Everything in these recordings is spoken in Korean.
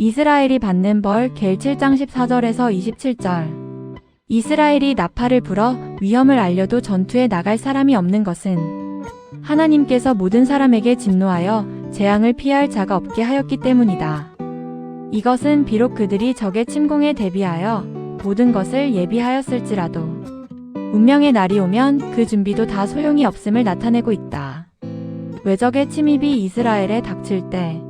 이스라엘이 받는 벌 겔 7장 14절에서 27절 이스라엘이 나팔을 불어 위험을 알려도 전투에 나갈 사람이 없는 것은 하나님께서 모든 사람에게 진노하여 재앙을 피할 자가 없게 하였기 때문이다. 이것은 비록 그들이 적의 침공에 대비하여 모든 것을 예비하였을지라도 운명의 날이 오면 그 준비도 다 소용이 없음을 나타내고 있다. 외적의 침입이 이스라엘에 닥칠 때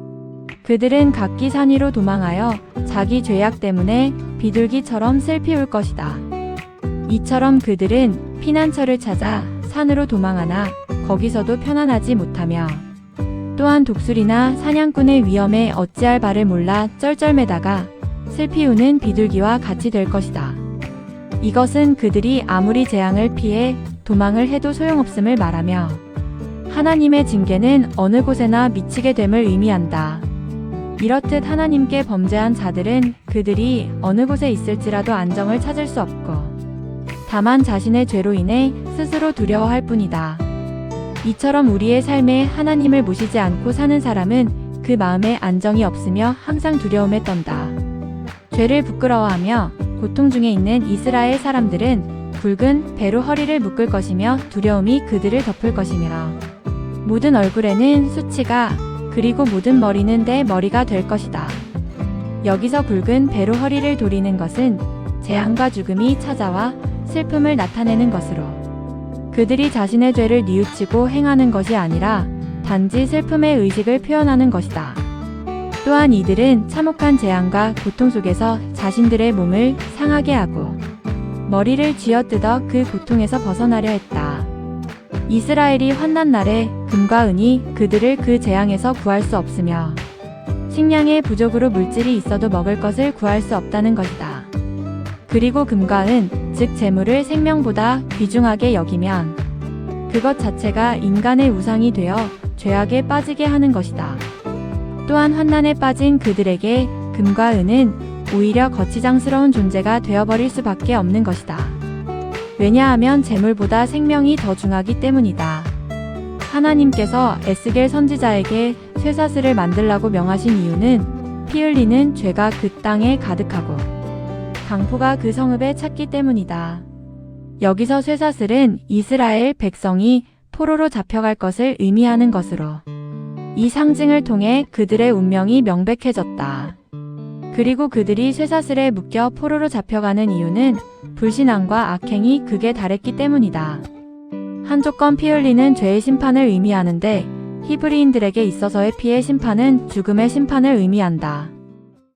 그들은 각기 산 위로 도망하여 자기 죄악 때문에 비둘기처럼 슬피 울 것이다. 이처럼 그들은 피난처를 찾아 산으로 도망하나 거기서도 편안하지 못하며 또한 독수리나 사냥꾼의 위험에 어찌할 바를 몰라 쩔쩔매다가 슬피 우는 비둘기와 같이 될 것이다. 이것은 그들이 아무리 재앙을 피해 도망을 해도 소용없음을 말하며 하나님의 징계는 어느 곳에나 미치게 됨을 의미한다. 이렇듯 하나님께 범죄한 자들은 그들이 어느 곳에 있을지라도 안정을 찾을 수 없고 다만 자신의 죄로 인해 스스로 두려워할 뿐이다. 이처럼 우리의 삶에 하나님을 모시지 않고 사는 사람은 그 마음에 안정이 없으며 항상 두려움에 떤다. 죄를 부끄러워하며 고통 중에 있는 이스라엘 사람들은 굵은 배로 허리를 묶을 것이며 두려움이 그들을 덮을 것이며 모든 얼굴에는 수치가 그리고 모든 머리는 내 머리가 될 것이다. 여기서 굵은 배로 허리를 도리는 것은 재앙과 죽음이 찾아와 슬픔을 나타내는 것으로 그들이 자신의 죄를 뉘우치고 행하는 것이 아니라 단지 슬픔의 의식을 표현하는 것이다. 또한 이들은 참혹한 재앙과 고통 속에서 자신들의 몸을 상하게 하고 머리를 쥐어뜯어 그 고통에서 벗어나려 했다. 이스라엘이 환난 날에 금과 은이 그들을 그 재앙에서 구할 수 없으며 식량의 부족으로 물질이 있어도 먹을 것을 구할 수 없다는 것이다. 그리고 금과 은, 즉 재물을 생명보다 귀중하게 여기면 그것 자체가 인간의 우상이 되어 죄악에 빠지게 하는 것이다. 또한 환난에 빠진 그들에게 금과 은은 오히려 거치장스러운 존재가 되어버릴 수밖에 없는 것이다. 왜냐하면 재물보다 생명이 더 중하기 때문이다. 하나님께서 에스겔 선지자에게 쇠사슬을 만들라고 명하신 이유는 피 흘리는 죄가 그 땅에 가득하고 강포가 그 성읍에 찼기 때문이다. 여기서 쇠사슬은 이스라엘 백성이 포로로 잡혀갈 것을 의미하는 것으로 이 상징을 통해 그들의 운명이 명백해졌다. 그리고 그들이 쇠사슬에 묶여 포로로 잡혀가는 이유는 불신앙과 악행이 극에 달했기 때문이다. 한 조건 피 흘리는 죄의 심판을 의미하는데 히브리인들에게 있어서의 피의 심판은 죽음의 심판을 의미한다.